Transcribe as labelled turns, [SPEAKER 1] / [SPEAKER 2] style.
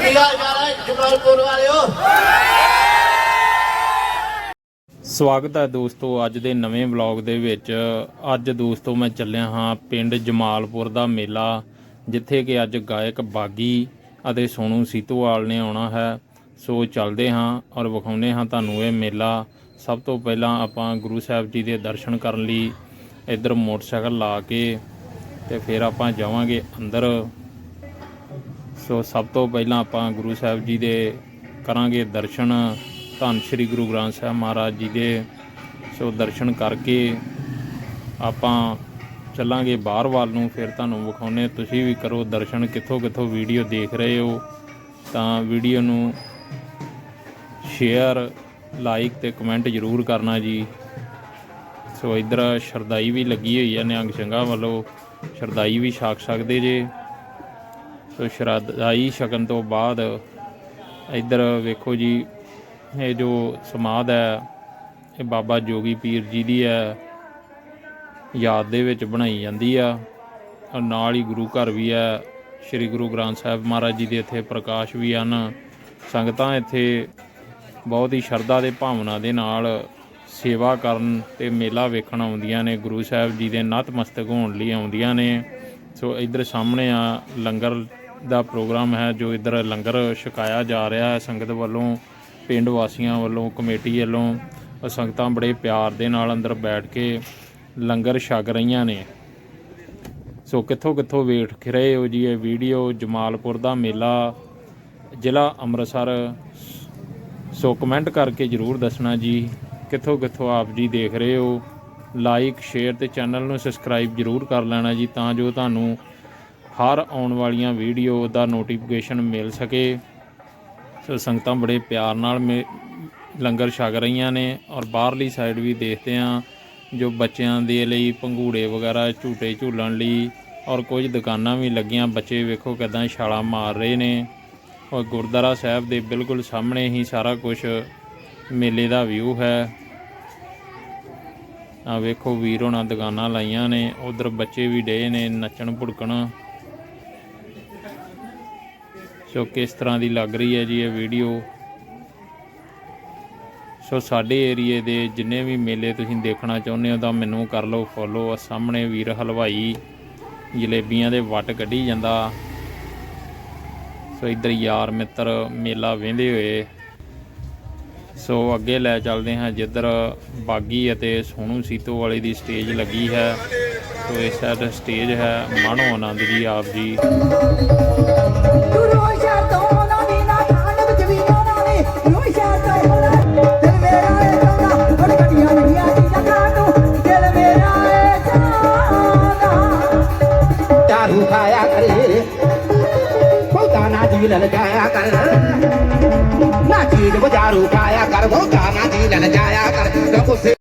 [SPEAKER 1] ਕੀ ਹਾਲ ਜਮਾਲਪੁਰ ਵਾਲਿਓ।
[SPEAKER 2] ਸਵਾਗਤ ਹੈ ਦੋਸਤੋ ਅੱਜ ਦੇ ਨਵੇਂ ਵਲੌਗ ਦੇ ਵਿੱਚ। ਅੱਜ ਦੋਸਤੋ ਮੈਂ ਚੱਲਿਆ ਹਾਂ ਪਿੰਡ ਜਮਾਲਪੁਰ ਦਾ ਮੇਲਾ, ਜਿੱਥੇ ਕਿ ਅੱਜ ਗਾਇਕ ਬਾਗੀ ਅਤੇ ਸੋਨੂ ਸੀਤੋਵਾਲ ਨੇ ਆਉਣਾ ਹੈ। ਸੋ ਚੱਲਦੇ ਹਾਂ ਔਰ ਵਿਖਾਉਂਦੇ ਹਾਂ ਤੁਹਾਨੂੰ ਇਹ ਮੇਲਾ। ਸਭ ਤੋਂ ਪਹਿਲਾਂ ਆਪਾਂ ਗੁਰੂ ਸਾਹਿਬ ਜੀ ਦੇ ਦਰਸ਼ਨ ਕਰਨ ਲਈ ਇੱਧਰ ਮੋਟਰਸਾਈਕਲ ਲਾ ਕੇ ਤੇ ਫਿਰ ਆਪਾਂ ਜਾਵਾਂਗੇ ਅੰਦਰ। ਸੋ ਸਭ ਤੋਂ ਪਹਿਲਾਂ ਆਪਾਂ ਗੁਰੂ ਸਾਹਿਬ ਜੀ ਦੇ ਕਰਾਂਗੇ ਦਰਸ਼ਨ, ਧੰਨ ਸ਼੍ਰੀ ਗੁਰੂ ਗ੍ਰੰਥ ਸਾਹਿਬ ਮਹਾਰਾਜ ਜੀ ਦੇ। ਸੋ ਦਰਸ਼ਨ ਕਰਕੇ ਆਪਾਂ ਚੱਲਾਂਗੇ ਬਾਹਰ ਵੱਲ ਨੂੰ, ਫਿਰ ਤੁਹਾਨੂੰ ਵਿਖਾਉਨੇ ਤੁਸੀਂ ਵੀ ਕਰੋ ਦਰਸ਼ਨ, ਕਿੱਥੋਂ ਕਿੱਥੋਂ ਵੀਡੀਓ ਦੇਖ ਰਹੇ ਹੋ, ਤਾਂ ਵੀਡੀਓ ਨੂੰ ਸ਼ੇਅਰ, ਲਾਈਕ ਤੇ ਕਮੈਂਟ ਜ਼ਰੂਰ ਕਰਨਾ ਜੀ। ਸੋ ਇਧਰ ਸ਼ਰਦਾਈ ਵੀ ਲੱਗੀ ਹੋਈ ਹੈ ਨਿਹੰਗ ਸਿੰਘਾਂ ਵੱਲੋਂ। ਸ਼ਰਦਾਈ ਵੀ ਛਾਕ ਸਕਦੇ ਜੇ। ਸੋ ਸ਼ਰਦਾਈ ਛਕਣ ਤੋਂ ਬਾਅਦ ਇੱਧਰ ਵੇਖੋ ਜੀ, ਇਹ ਜੋ ਸਮਾਧ ਹੈ, ਇਹ ਬਾਬਾ ਜੋਗੀ ਪੀਰ ਜੀ ਦੀ ਹੈ, ਯਾਦ ਦੇ ਵਿੱਚ ਬਣਾਈ ਜਾਂਦੀ ਆ। ਔਰ ਨਾਲ ਹੀ ਗੁਰੂ ਘਰ ਵੀ ਹੈ, ਸ੍ਰੀ ਗੁਰੂ ਗ੍ਰੰਥ ਸਾਹਿਬ ਮਹਾਰਾਜ ਜੀ ਦੇ ਇੱਥੇ ਪ੍ਰਕਾਸ਼ ਵੀ ਹਨ। ਸੰਗਤਾਂ ਇੱਥੇ ਬਹੁਤ ਹੀ ਸ਼ਰਧਾ ਦੇ ਭਾਵਨਾ ਦੇ ਨਾਲ ਸੇਵਾ ਕਰਨ ਤੇ ਮੇਲਾ ਵੇਖਣ ਆਉਂਦੀਆਂ ਨੇ। ਗੁਰੂ ਸਾਹਿਬ ਜੀ ਦੇ ਨਤਮਸਤਕ ਹੋਣ ਲਈ ਆਉਂਦੀਆਂ ਨੇ। ਸੋ ਇੱਧਰ ਸਾਹਮਣੇ ਆ ਲੰਗਰ ਦਾ ਪ੍ਰੋਗਰਾਮ ਹੈ ਜੋ ਇੱਧਰ ਲੰਗਰ ਛਕਾਇਆ ਜਾ ਰਿਹਾ ਹੈ। ਸੰਗਤ ਵੱਲੋਂ, ਪਿੰਡ ਵਾਸੀਆਂ ਵੱਲੋਂ, ਕਮੇਟੀ ਵੱਲੋਂ ਸੰਗਤਾਂ ਬੜੇ ਪਿਆਰ ਦੇ ਨਾਲ ਅੰਦਰ ਬੈਠ ਕੇ ਲੰਗਰ ਛਕ ਰਹੀਆਂ ਨੇ। ਸੋ ਕਿੱਥੋਂ ਕਿੱਥੋਂ ਵੇਖ ਰਹੇ ਹੋ ਜੀ ਇਹ ਵੀਡੀਓ? ਜਮਾਲਪੁਰ ਦਾ ਮੇਲਾ, ਜ਼ਿਲ੍ਹਾ ਅੰਮ੍ਰਿਤਸਰ। ਸੋ ਕਮੈਂਟ ਕਰਕੇ ਜਰੂਰ ਦੱਸਣਾ ਜੀ, ਕਿੱਥੋਂ ਕਿੱਥੋਂ ਆਪ ਜੀ ਦੇਖ ਰਹੇ ਹੋ? ਲਾਈਕ ਸ਼ੇਅਰ ਤੇ ਚੈਨਲ ਨੂੰ ਸਬਸਕ੍ਰਾਈਬ ਜਰੂਰ ਕਰ ਲੈਣਾ ਜੀ, ਤਾਂ ਜੋ ਤੁਹਾਨੂੰ ਹਰ ਆਉਣ ਵਾਲੀਆਂ ਵੀਡੀਓ ਦਾ ਨੋਟੀਫਿਕੇਸ਼ਨ ਮਿਲ ਸਕੇ। ਸੋ ਸੰਗਤਾਂ ਬੜੇ ਪਿਆਰ ਨਾਲ ਮੇ- ਲੰਗਰ ਛਕ ਰਹੀਆਂ ਨੇ ਔਰ ਬਾਹਰਲੀ ਸਾਈਡ ਵੀ ਦੇਖਦੇ ਆ ਜੋ ਬੱਚਿਆਂ ਦੇ ਲਈ ਪੰਘੂੜੇ ਵਗੈਰਾ, ਝੂਟੇ ਝੂਲਣ ਲਈ ਔਰ ਕੁਝ ਦੁਕਾਨਾਂ ਵੀ ਲੱਗੀਆਂ। ਬੱਚੇ ਵੇਖੋ ਕਿਦਾਂ ਛਾਲਾਂ ਮਾਰ ਰਹੇ ਨੇ। ਔਰ ਗੁਰਦੁਆਰਾ ਸਾਹਿਬ ਦੇ ਬਿਲਕੁਲ ਸਾਹਮਣੇ ਹੀ ਸਾਰਾ ਕੁਝ ਮੇਲੇ ਦਾ ਵਿਊ ਹੈ। ਆ ਵੇਖੋ ਵੀਰ ਹੋਣਾ ਦੁਕਾਨਾਂ ਲਾਈਆਂ ਨੇ। ਉਧਰ ਬੱਚੇ ਵੀ ਡੇ ਨੇ ਨੱਚਣ ਭੁੜਕਣ ਸੋ ਕਿਸ ਤਰ੍ਹਾਂ ਦੀ ਲੱਗ ਰਹੀ ਹੈ ਜੀ ਇਹ ਵੀਡੀਓ? ਸੋ ਸਾਡੇ ਏਰੀਏ ਦੇ ਜਿੰਨੇ ਵੀ ਮੇਲੇ ਤੁਸੀਂ ਦੇਖਣਾ ਚਾਹੁੰਦੇ ਹੋ ਤਾਂ ਮੈਨੂੰ ਕਰ ਲਓ ਫੋਲੋ ਆ ਸਾਹਮਣੇ ਵੀਰ ਹਲਵਾਈ ਜਲੇਬੀਆਂ ਦੇ ਵੱਟ ਕੱਢੀ ਜਾਂਦਾ। ਸੋ ਇੱਧਰ ਯਾਰ ਮਿੱਤਰ ਮੇਲਾ ਵੇਂਦੇ ਹੋਏ। ਸੋ ਅੱਗੇ ਲੈ ਚੱਲਦੇ ਹਾਂ ਜਿੱਧਰ ਬਾਗੀ ਅਤੇ ਸੋਨੂ ਸੀਤੋ ਵਾਲੇ ਦੀ ਸਟੇਜ ਲੱਗੀ ਹੈ। ਸੋ ਇਸ ਸਾਈਡ ਸਟੇਜ ਹੈ ਮਾਣੋ ਆਨੰਦ ਜੀ ਆਪ ਜੀ।
[SPEAKER 3] गाना जी ललचाया कर ना चीज वो दारू खाया कर वो गाना जी ललचाया कर तो उसे